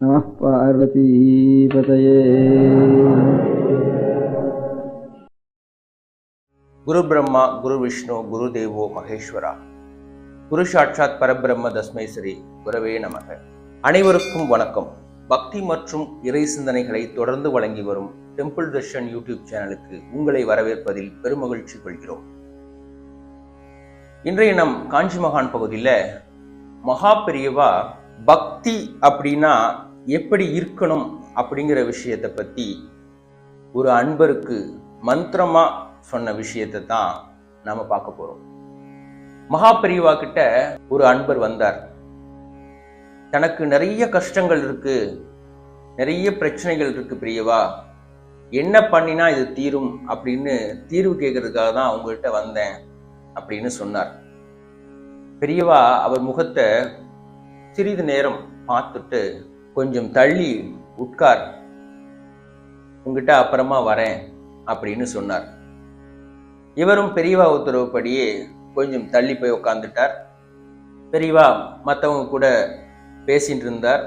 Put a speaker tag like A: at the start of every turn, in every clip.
A: நம
B: குரு பிரம்மா குரு விஷ்ணு குரு தேவோ மகேஸ்வரா குரு சாட்சாத் பரபிரம்ம தஸ்மை ஸ்ரீ குரவே நமக. அனைவருக்கும் வணக்கம். பக்தி மற்றும் இறை சிந்தனைகளை தொடர்ந்து வழங்கி வரும் டெம்பிள் தர்ஷன் யூடியூப் சேனலுக்கு உங்களை வரவேற்பதில் பெருமகிழ்ச்சி கொள்கிறோம். இன்றைய நம் காஞ்சி மகான் பகுதியில் மகா பெரியவா பக்தி அப்படின்னா எப்படி இருக்கணும் அப்படிங்கிற விஷயத்தை பற்றி ஒரு அன்பருக்கு மந்திரமா சொன்ன விஷயத்தை தான் நாம பார்க்க போறோம். மகாபிரியவா கிட்ட ஒரு அன்பர் வந்தார். தனக்கு நிறைய கஷ்டங்கள் இருக்கு. நிறைய பிரச்சனைகள் இருக்கு பெரியவா. என்ன பண்ணினா இது தீரும் அப்படின்னு தீர்வு கேட்கறதுக்காக தான் அவங்கள்ட்ட வந்தேன் அப்படின்னு சொன்னார். பெரியவா அவர் முகத்தை சிறிது நேரம் பார்த்துட்டு கொஞ்சம் தள்ளி உட்கார். உங்ககிட்ட அப்புறமா வரேன் அப்படின்னு சொன்னார். இவரும் பெரியவா உத்தரவுப்படியே கொஞ்சம் தள்ளி போய் உட்காந்துட்டார் பெரியவா மற்றவங்க கூட பேசிகிட்டு இருந்தார்.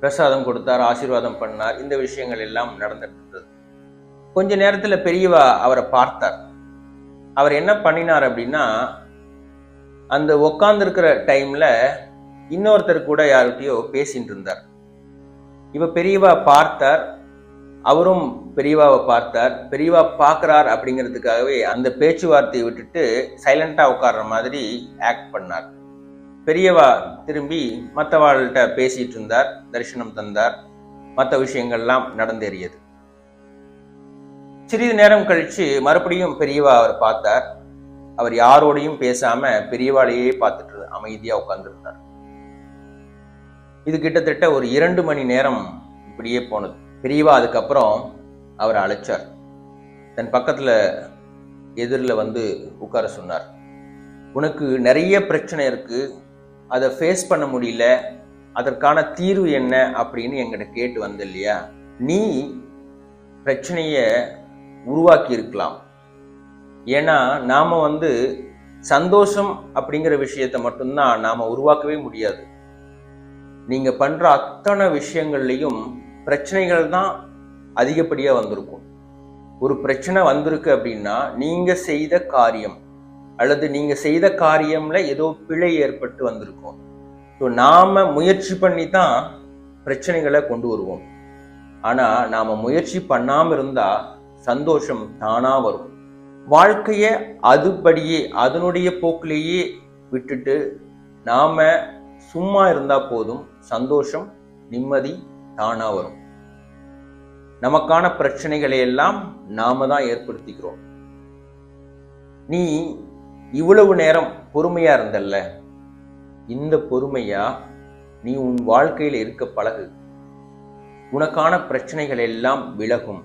B: பிரசாதம் கொடுத்தார் ஆசீர்வாதம் பண்ணார். இந்த விஷயங்கள் எல்லாம் நடந்துட்டு இருந்தது கொஞ்ச நேரத்தில் பெரியவா அவரை பார்த்தார். அவர் என்ன பண்ணினார் அப்படின்னா அந்த உக்காந்துருக்கிற டைமில் இன்னொருத்தர் கூட யார்கிட்டயோ பேசிட்டு இருந்தார் இவ பெரியவா பார்த்தார் அவரும் பெரியவாவை பார்த்தார் பெரியவா பார்க்கறார் அப்படிங்கிறதுக்காகவே அந்த பேச்சுவார்த்தையை விட்டுட்டு சைலண்டா உட்கார்ற மாதிரி ஆக்ட் பண்ணார். பெரியவா திரும்பி மற்றவாள்கிட்ட பேசிட்டு இருந்தார் தரிசனம் தந்தார் மற்ற விஷயங்கள்லாம் நடந்தேறியது. சிறிது நேரம் கழிச்சு மறுபடியும் பெரியவா அவர் பார்த்தார். அவர் யாரோடையும் பேசாம பெரியவாளையே பார்த்துட்டு அமைதியா உட்கார்ந்துருந்தார். இது கிட்டத்தட்ட ஒரு இரண்டு மணி நேரம் இப்படியே போனது. பெரியவா அதுக்கப்புறம் அவரை அழைச்சார். தன் பக்கத்தில் எதிரில் வந்து உட்கார சொன்னார். உனக்கு நிறைய பிரச்சனை இருக்குது அதை ஃபேஸ் பண்ண முடியல. அதற்கான தீர்வு என்ன? அப்படின்னு எங்கிட்ட கேட்டு வந்த இல்லையா? நீ பிரச்சனையை உருவாக்கி இருக்கலாம். ஏன்னா நாம் வந்து சந்தோஷம் அப்படிங்கிற விஷயத்த மட்டும்தான் நாம் உருவாக்கவே முடியாது. நீங்கள் பண்ணுற அத்தனை விஷயங்கள்லையும் பிரச்சனைகள் தான் அதிகப்படியாக வந்திருக்கும். ஒரு பிரச்சனை வந்திருக்கு அப்படின்னா நீங்கள் செய்த காரியம் அல்லது நீங்கள் செய்த காரியமில் ஏதோ பிழை ஏற்பட்டு வந்திருக்கும். ஸோ நாம் முயற்சி பண்ணி தான் பிரச்சனைகளை கொண்டு வருவோம். ஆனால் நாம் முயற்சி பண்ணாமல் இருந்தால் சந்தோஷம் தானாக வரும். வாழ்க்கையை அதுபடியே அதனுடைய போக்கிலேயே விட்டுட்டு நாம் சும்மா இருந்தால் போதும் சந்தோஷம் நிம்மதி தானாக வரும். நமக்கான பிரச்சனைகளை எல்லாம் நாம தான் ஏற்படுத்திக்கிறோம். நீ இவ்வளவு நேரம் பொறுமையா இருந்தல்ல? இந்த பொறுமையா நீ உன் வாழ்க்கையில் இருக்க பழகு. உனக்கான பிரச்சனைகள் எல்லாம் விலகும்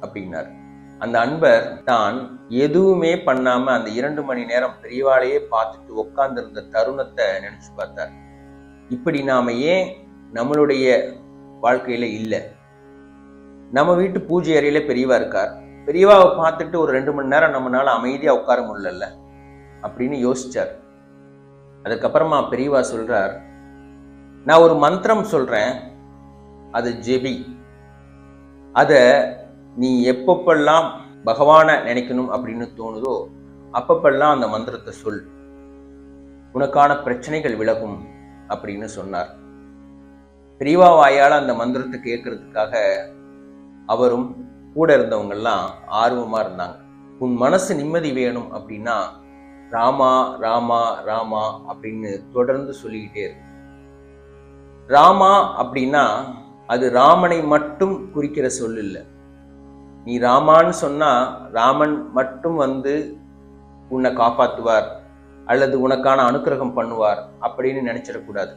B: அப்படின்னார். அந்த அன்பர் தான் எதுவுமே பண்ணாம அந்த இரண்டு மணி நேரம் பெரியவாளையே பார்த்துட்டு உட்கார்ந்திருந்த தருணத்தை நினைச்சு பார்த்தார். இப்படி நாம ஏன் நம்மளுடைய வாழ்க்கையில இல்லை? நம்ம வீட்டு பூஜை அறையில பெரியவா இருக்கார். பெரியவாவை பார்த்துட்டு ஒரு ரெண்டு மணி நேரம் நம்மளால அமைதியா உட்கார முடியல அப்படின்னு யோசிச்சார். அதுக்கப்புறமா பெரியவா சொல்றார் நான் ஒரு மந்திரம் சொல்றேன். அது ஜெபி. அதை நீ எப்பப்பெல்லாம் பகவானை நினைக்கணும் அப்படின்னு தோணுதோ அப்பப்பெல்லாம் அந்த மந்திரத்தை சொல். உனக்கான பிரச்சனைகள் விலகும் அப்படின்னு சொன்னார். பிரிவா வாயால அந்த மந்திரத்தை கேட்கறதுக்காக அவரும் கூட இருந்தவங்கெல்லாம் ஆர்வமா இருந்தாங்க. உன் மனசு நிம்மதி வேணும் அப்படின்னா ராமா ராமா ராமா அப்படின்னு தொடர்ந்து சொல்லிக்கிட்டே இருக்கு. ராமா அப்படின்னா அது ராமனை மட்டும் குறிக்கிற சொல் இல்லை நீ ராமான்னு சொன்னா ராமன் மட்டும் வந்து உன்னை காப்பாற்றுவார் அல்லது உனக்கான அனுக்கிரகம் பண்ணுவார் அப்படின்னு நினைச்சிடக்கூடாது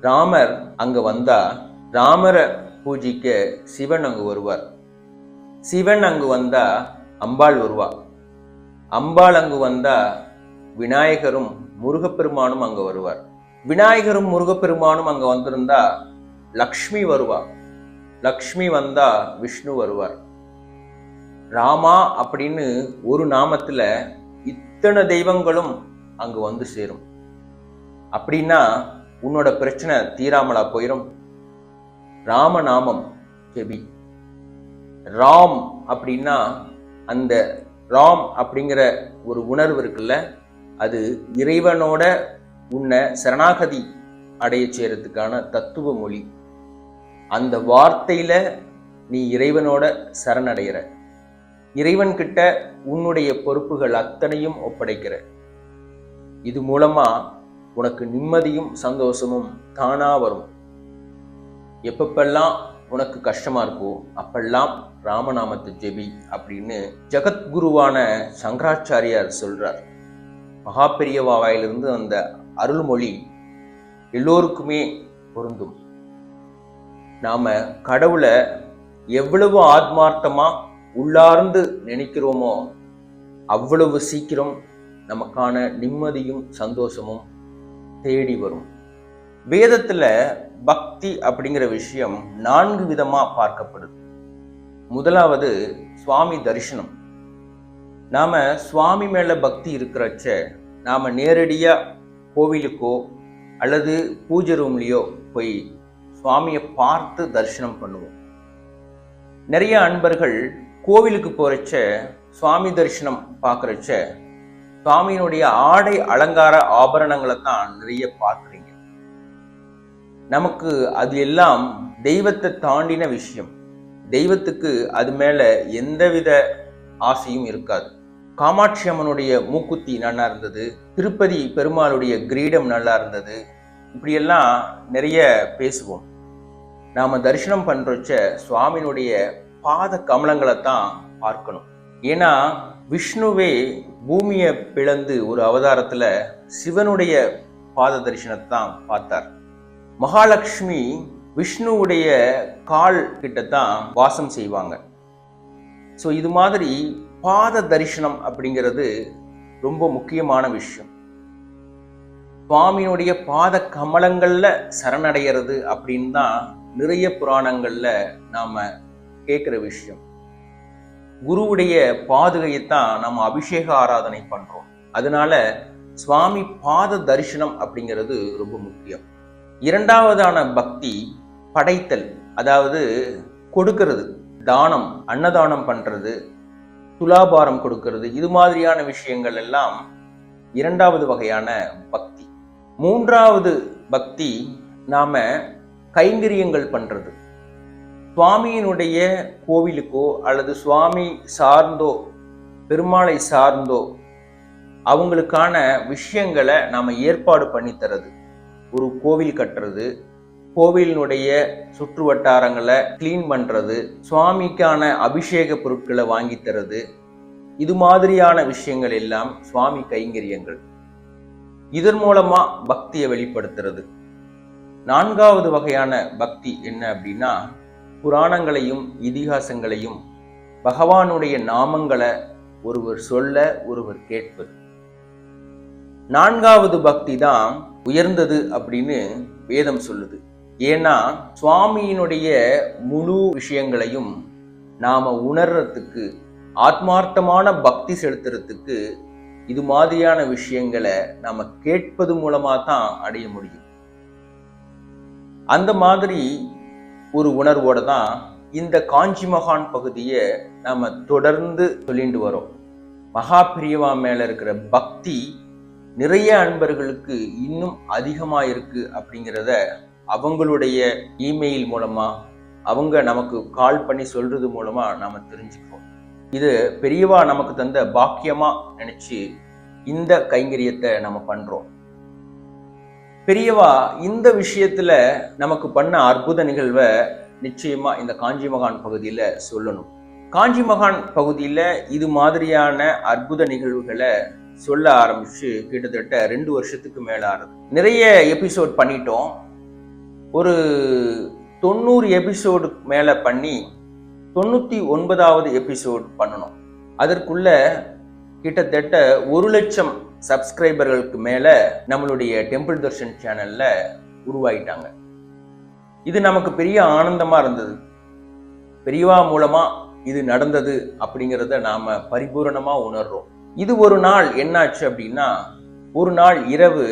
B: ராமர் அங்க வந்தா ராமரை பூஜிக்க சிவன் அங்கு வருவார். சிவன் அங்கு வந்தா அம்பாள் வருவா. அம்பாள் அங்கு வந்தா விநாயகரும் முருகப்பெருமானும் அங்க வருவார். விநாயகரும் முருகப்பெருமானும் அங்க வந்திருந்தா லக்ஷ்மி வருவா. லக்ஷ்மி வந்தா விஷ்ணு வருவார். ராமா அப்படின்னு ஒரு நாமத்துல இத்தனை தெய்வங்களும் அங்கு வந்து சேரும். அப்படின்னா உன்னோட பிரச்சனை தீராமலா போயிடும் ராமநாமம் ஜெபி ராம் அப்படின்னா அந்த ராம் அப்படிங்கிற ஒரு உணர்வு இருக்குல்ல அது இறைவனோட உன்னை சரணாகதி அடைய செய்யறதுக்கான தத்துவ மொழி. அந்த வார்த்தையில நீ இறைவனோட சரணடைகிற இறைவன் கிட்ட உன்னுடைய பொறுப்புகள் அத்தனையும் ஒப்படைக்கிற இது மூலமா உனக்கு நிம்மதியும் சந்தோஷமும் தானா வரும். எப்பப்பெல்லாம் உனக்கு கஷ்டமா இருக்கோ அப்பெல்லாம் ராமநாமத்து ஜெபி அப்படின்னு ஜெகத்குருவான சங்கராச்சாரியார் சொல்றார். மகாபெரியவா வாயிலிருந்து அந்த அருள்மொழி எல்லோருக்குமே பொருந்தும். நாம கடவுளை எவ்வளவு ஆத்மார்த்தமா உள்ளார்ந்து நினைக்கிறோமோ அவ்வளவு சீக்கிரம் நமக்கான நிம்மதியும் சந்தோஷமும் தேடி வரும். வேதத்தில் பக்தி அப்படிங்கிற விஷயம் நான்கு விதமாக பார்க்கப்படுது. முதலாவது சுவாமி தரிசனம். நாம் சுவாமி மேலே பக்தி இருக்கிறச்ச நாம் நேரடியாக கோவிலுக்கோ அல்லது பூஜை ரூம்லேயோ போய் சுவாமியை பார்த்து தரிசனம் பண்ணுவோம். நிறைய அன்பர்கள் கோவிலுக்கு போகிறச்ச சுவாமி தரிசனம் பார்க்குறச்ச சுவாமியினுடைய ஆடை அலங்கார ஆபரணங்களை தான் நிறைய பார்க்குறீங்க நமக்கு அது எல்லாம் தெய்வத்தை தாண்டின விஷயம். தெய்வத்துக்கு அது மேலே எந்தவித ஆசையும் இருக்காது. காமாட்சி அம்மனுடைய மூக்குத்தி நல்லா இருந்தது. திருப்பதி பெருமாளுடைய கிரீடம் நல்லா இருந்தது. இப்படியெல்லாம் நிறைய பேசுவோம். நாம் தரிசனம் பண்ணுறச்ச சுவாமியினுடைய பாத கமலங்களை தான் பார்க்கணும். ஏன்னா விஷ்ணுவே பூமியை பிளந்து ஒரு அவதாரத்தில் சிவனுடைய பாத தரிசனத்தை தான் பார்த்தார். மகாலட்சுமி விஷ்ணுவுடைய கால் கிட்ட தான் வாசம் செய்வாங்க. ஸோ இது மாதிரி பாத தரிசனம் அப்படிங்கிறது ரொம்ப முக்கியமான விஷயம். சுவாமியினுடைய பாத கமலங்களில் சரணடைகிறது அப்படின்னு தான் நிறைய புராணங்களில் நாம் கேட்குற விஷயம். குருவுடைய பாதுகையைத்தான் நம்ம அபிஷேக ஆராதனை பண்றோம். அதனால சுவாமி பாத தரிசனம் அப்படிங்கிறது ரொம்ப முக்கியம். இரண்டாவதான பக்தி படைத்தல் அதாவது கொடுக்கறது. தானம் அன்னதானம் பண்றது துலாபாரம் கொடுக்கறது இது மாதிரியான விஷயங்கள் எல்லாம் இரண்டாவது வகையான பக்தி. மூன்றாவது பக்தி நாம கைங்கரியங்கள் பண்றது. சுவாமியினுடைய கோவிலுக்கோ அல்லது சுவாமி சார்ந்தோ பெருமாளை சார்ந்தோ அவங்களுக்கான விஷயங்களை நாம் ஏற்பாடு பண்ணி ஒரு கோவில் கட்டுறது கோவிலினுடைய சுற்று வட்டாரங்களை க்ளீன் பண்ணுறது சுவாமிக்கான அபிஷேக பொருட்களை வாங்கி தரது இது மாதிரியான விஷயங்கள் எல்லாம் சுவாமி கைங்கரியங்கள். இதன் மூலமாக பக்தியை வெளிப்படுத்துறது. நான்காவது வகையான பக்தி என்ன அப்படின்னா புராணங்களையும் இதிகாசங்களையும் பகவானுடைய நாமங்களை ஒருவர் சொல்ல ஒருவர் கேட்பது. நான்காவது பக்தி தான் உயர்ந்தது அப்படின்னு வேதம் சொல்லுது. ஏன்னா சுவாமியினுடைய முழு விஷயங்களையும் நாம உணர்றதுக்கு ஆத்மார்த்தமான பக்தி செலுத்துறதுக்கு இது மாதிரியான விஷயங்களை நாம கேட்பது மூலமா தான் அடைய முடியும். அந்த மாதிரி ஒரு உணர்வோட தான் இந்த காஞ்சி மகான் பகுதியை நாம் தொடர்ந்து சொல்லிட்டு வரோம். மகா பிரியவா இருக்கிற பக்தி நிறைய அன்பர்களுக்கு இன்னும் அதிகமாக இருக்கு அப்படிங்கிறத அவங்களுடைய இமெயில் மூலமாக அவங்க நமக்கு கால் பண்ணி சொல்றது மூலமாக நாம் தெரிஞ்சுக்கிறோம். இது பெரியவா நமக்கு தந்த பாக்கியமாக நினச்சி இந்த கைங்கரியத்தை நம்ம பண்ணுறோம் பெரியவா இந்த விஷயத்துல நமக்கு பண்ண அற்புத நிகழ்வை நிச்சயமா இந்த காஞ்சி மகான் பகுதியில சொல்லணும். காஞ்சி மகான் பகுதியில இது மாதிரியான அற்புத நிகழ்வுகளை சொல்ல ஆரம்பிச்சு கிட்டத்தட்ட ரெண்டு வருஷத்துக்கு மேல ஆறுது நிறைய எபிசோட் பண்ணிட்டோம். ஒரு தொண்ணூறு எபிசோடு மேல பண்ணி தொண்ணூத்தி ஒன்பதாவது எபிசோட் பண்ணணும். அதற்குள்ள கிட்டத்தட்ட ஒரு லட்சம் சப்ஸ்கிரைபர்களுக்கு மேலே நம்மளுடைய டெம்பிள் தர்ஷன் சேனலில் உருவாயிட்டாங்க. இது நமக்கு பெரிய ஆனந்தமாக இருந்தது. பெரியவா மூலமாக இது நடந்தது அப்படிங்கிறத நாம் பரிபூரணமாக உணர்றோம். இது ஒரு நாள் என்னாச்சு அப்படின்னா ஒரு நாள் இரவு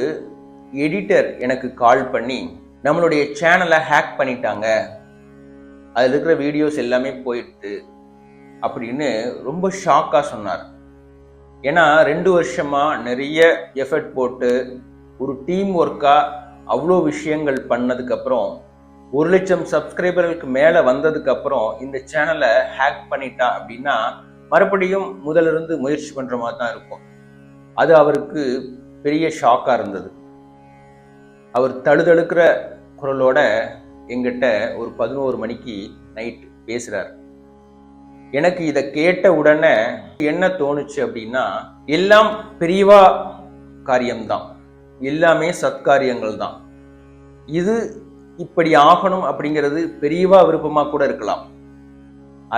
B: எடிட்டர் எனக்கு கால் பண்ணி நம்மளுடைய சேனலை ஹேக் பண்ணிட்டாங்க. அதில் இருக்கிற வீடியோஸ் எல்லாமே போயிட்டு அப்படின்னு ரொம்ப ஷாக்காக சொன்னார். ஏன்னா ரெண்டு வருஷமாக நிறைய எஃபர்ட் போட்டு ஒரு டீம் ஒர்க்காக அவ்வளோ விஷயங்கள் பண்ணதுக்கப்புறம் ஒரு லட்சம் சப்ஸ்கிரைபர்களுக்கு மேலே வந்ததுக்கப்புறம் இந்த சேனலை ஹேக் பண்ணிட்டா அப்படின்னா மறுபடியும் முதலிருந்து முயற்சி பண்ணுற மாதிரி தான் இருக்கும். அது அவருக்கு பெரிய ஷாக்காக இருந்தது. அவர் தழுதழுக்கிற குரலோட எங்கிட்ட ஒரு பதினோரு மணிக்கு நைட் பேசுகிறார் எனக்கு இதை கேட்ட உடனே என்ன தோணுச்சு அப்படின்னா எல்லாம் பெரியவா காரியம்தான். எல்லாமே சத்காரியங்கள் தான் இது இப்படி ஆகணும் அப்படிங்கிறது பெரியவா விருப்பமாக கூட இருக்கலாம்.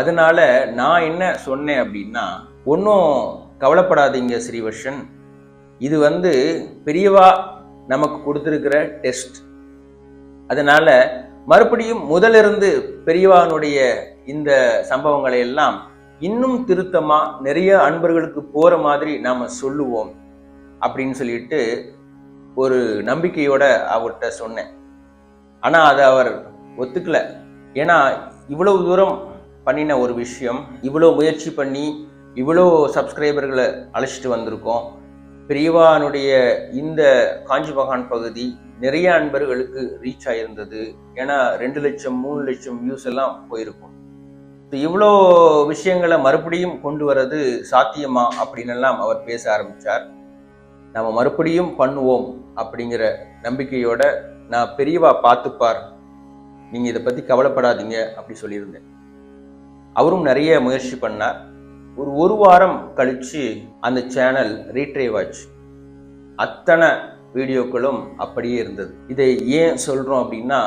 B: அதனால நான் என்ன சொன்னேன் அப்படின்னா ஒன்றும் கவலைப்படாதீங்க ஸ்ரீவர்ஷன். இது வந்து பெரியவா நமக்கு கொடுத்துருக்கிற டெஸ்ட். அதனால மறுபடியும் முதலிருந்து பெரியவானுடைய இந்த சம்பவங்களை எல்லாம் இன்னும் திருத்தமா நிறைய அன்பர்களுக்கு போற மாதிரி நாம சொல்லுவோம் அப்படின்னு சொல்லிட்டு ஒரு நம்பிக்கையோட அவர்கிட்ட சொன்னேன். ஆனா அதை அவர் ஒத்துக்கல. ஏன்னா இவ்வளவு தூரம் பண்ணின ஒரு விஷயம் இவ்வளோ முயற்சி பண்ணி இவ்வளோ சப்ஸ்கிரைபர்களை அழைச்சிட்டு வந்திருக்கோம். பெரியவானுடைய இந்த காஞ்சி மகான் பகுதி நிறைய அன்பர்களுக்கு ரீச் ஆயிருந்தது. ஏன்னா ரெண்டு லட்சம் மூணு லட்சம் வியூஸ் எல்லாம் போயிருக்கும். இவ்வளோ விஷயங்களை மறுபடியும் கொண்டு வர்றது சாத்தியமா அப்படின்னு அவர் பேச ஆரம்பிச்சார். நம்ம மறுபடியும் பண்ணுவோம் அப்படிங்கிற நம்பிக்கையோட நான் பெரியவா பார்த்துப்பார். நீங்கள் இதை பற்றி கவலைப்படாதீங்க அப்படி சொல்லியிருந்தேன். அவரும் நிறைய முயற்சி பண்ணார். ஒரு ஒரு வாரம் கழித்து அந்த சேனல் ரீட்ரைவ் ஆச்சு. அத்தனை வீடியோக்களும் அப்படியே இருந்தது. இதை ஏன் சொல்கிறோம் அப்படின்னா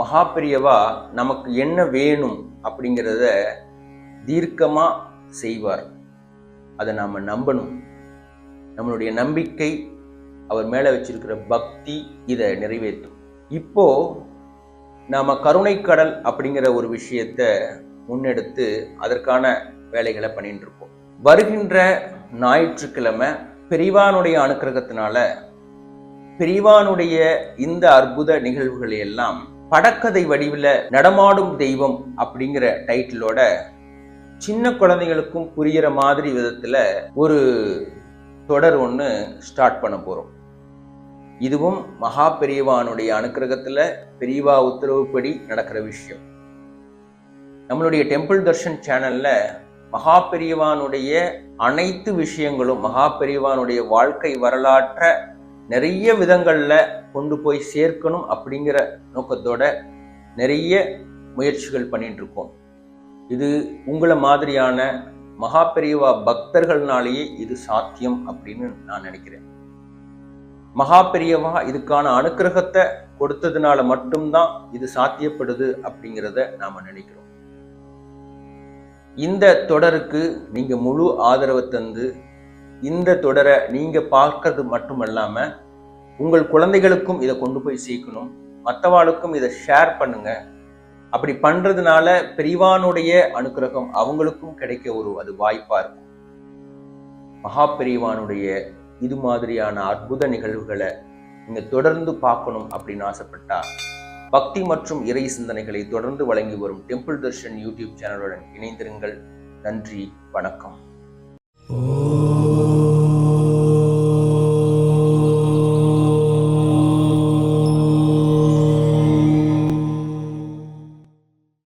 B: மகாபிரியவா நமக்கு என்ன வேணும் அப்படிங்கிறத தீர்க்கமாக செய்வார். அதை நாம் நம்பணும். நம்மளுடைய நம்பிக்கை அவர் மேலே வச்சிருக்கிற பக்தி இதை நிறைவேற்றும். இப்போ நாம் கருணைக்கடல் அப்படிங்கிற ஒரு விஷயத்த முன்னெடுத்து அதற்கான வேலைகளை பண்ணிட்டு இருக்கோம் வருகின்ற ஞாயிற்றுக்கிழமை பெரிவானுடைய அனுக்கிரகத்தினால பெரிவானுடைய இந்த அற்புத நிகழ்வுகளை எல்லாம் படக்கதை வடிவில் நடமாடும் தெய்வம் அப்படிங்கிற டைட்டிலோட சின்ன குழந்தைகளுக்கும் புரிகிற மாதிரி விதத்துல ஒரு தொடர் ஒன்று ஸ்டார்ட் பண்ண போறோம். இதுவும் மகா பெரியவானுடைய அனுக்கிரகத்தில் பெரியவா உத்தரவுப்படி நடக்கிற விஷயம். நம்மளுடைய டெம்பிள் தர்ஷன் சேனல்ல மகா பெரியவானுடைய அனைத்து விஷயங்களும் மகா பெரியவானுடைய வாழ்க்கை வரலாற்ற நிறைய விதங்களில் கொண்டு போய் சேர்க்கணும் அப்படிங்கிற நோக்கத்தோட நிறைய முயற்சிகள் பண்ணிட்டு இருக்கோம் இது உங்களை மாதிரியான மகா பெரியவா பக்தர்கள்னாலேயே இது சாத்தியம் அப்படின்னு நான் நினைக்கிறேன். மகா பெரியவா இதுக்கான அனுக்கிரகத்தை கொடுத்ததுனால மட்டும்தான் இது சாத்தியப்படுது அப்படிங்கிறத நாம் நினைக்கிறோம். இந்த தொடருக்கு நீங்க முழு ஆதரவை தந்து இந்த தொடரை நீங்க பார்க்கறது மட்டுமல்லாம உங்கள் குழந்தைகளுக்கும் இதை கொண்டு போய் சேர்க்கணும் மற்றவாளுக்கும் இதை ஷேர் பண்ணுங்க. அப்படி பண்றதுனால பெரியவானுடைய அனுக்கிரகம் அவங்களுக்கும் கிடைக்க ஒரு அது வாய்ப்பாக இருக்கும். மகா பெரியவானுடைய இது மாதிரியான அற்புத நிகழ்வுகளை நீங்கள் தொடர்ந்து பார்க்கணும் அப்படின்னு ஆசைப்பட்டா பக்தி மற்றும் இறை சிந்தனைகளை தொடர்ந்து வழங்கி வரும் டெம்பிள் தர்ஷன் யூடியூப் சேனலுடன் இணைந்திருங்கள். நன்றி வணக்கம்.